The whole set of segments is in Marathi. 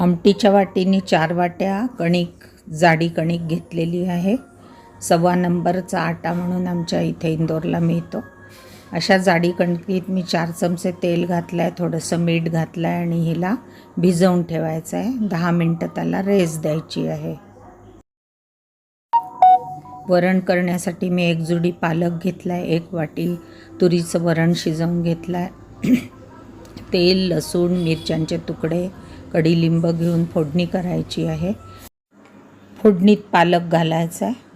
आमटीच्या वाटीने चार वाट्या कणिक जाडी कणिक घेतलेली आहे. सव्वा नंबरचा आटा म्हणून आमच्या इथे इंदोरला मिळतो. अशा जाडी कणकीत मी चार चमचे तेल घातलं आहे थोडंसं मीठ घातलं आहे आणि हिला भिजवून ठेवायचं आहे दहा मिनटं त्याला रेस द्यायची आहे. वरण करण्यासाठी मी एक जुडी पालक घेतला आहे एक वाटी तुरीचं वरण शिजवून घेतलं आहे तेल लसूण मिरच्यांचे तुकडे कडीलिंब घेऊन फोडणी करायची आहे. फोडणीत पालक घालायचा आहे.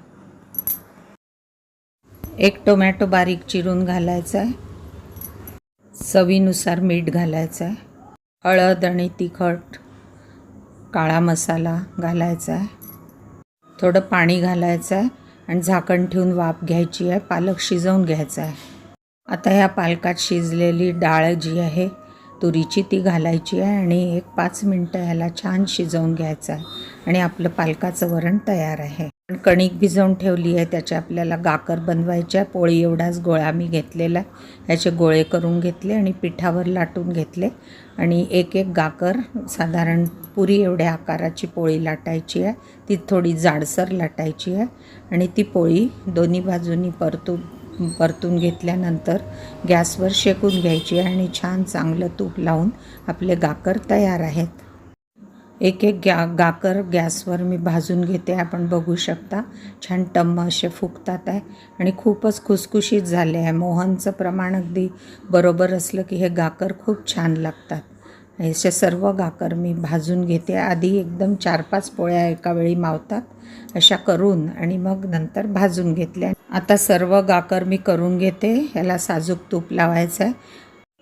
एक टोमॅटो बारीक चिरून घालायचा आहे. चवीनुसार मीठ घालायचं आहे. हळद आणि तिखट काळा मसाला घालायचा आहे. थोडं पाणी घालायचं आहे आणि झाकण ठेवून वाफ घ्यायची आहे. पालक शिजवून घ्यायचा आहे. आता ह्या पालकात शिजलेली डाळ जी आहे तुरीची ती घालायची आहे आणि एक पाच मिनटं ह्याला छान शिजवून घ्यायचं आहे. आणि आपलं पालकाचं वरण तयार आहे. पण कणिक भिजवून ठेवली आहे. त्याचे आपल्याला गाकर बनवायचे आहे. पोळी एवढाच गोळा मी घेतलेला ह्याचे गोळे करून घेतले आणि पिठावर लाटून घेतले. आणि एक एक गाकर साधारण पुरी एवढ्या आकाराची पोळी लाटायची आहे. ती थोडी जाडसर लाटायची आहे. आणि ती पोळी दोन्ही बाजूनी परतून परतून घेतल्यानंतर गॅसवर शेकून घ्यायची आणि छान चांगलं तूप लावून आपले गाकर तयार आहेत. एक एक गॅ गाकर गॅसवर मी भाजून घेते. आपण बघू शकता छान टम्म असे फुगतात आहे आणि खूपच खुसखुशीत झाले आहे. मोहनचं प्रमाण अगदी बरोबर असलं की हे गाकर खूप छान लागतात. असे सर्व गाकर मी भाजून घेते. आधी एकदम चार पाच पोळ्या एका वेळी मावतात. अशा करून आणि मग नंतर भाजून घेतल्या. आता सर्व गाकर मी करून घेते. ह्याला साजूक तूप लावायचं आहे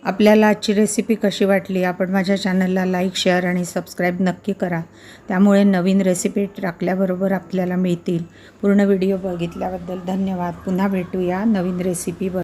आपल्याला आजची रेसिपी कशी वाटली आपण माझ्या चॅनलला लाईक शेअर आणि सबस्क्राईब नक्की करा. त्यामुळे नवीन रेसिपी टाकल्याबरोबर आपल्याला मिळतील. पूर्ण व्हिडिओ बघितल्याबद्दल धन्यवाद. पुन्हा भेटूया नवीन रेसिपीवर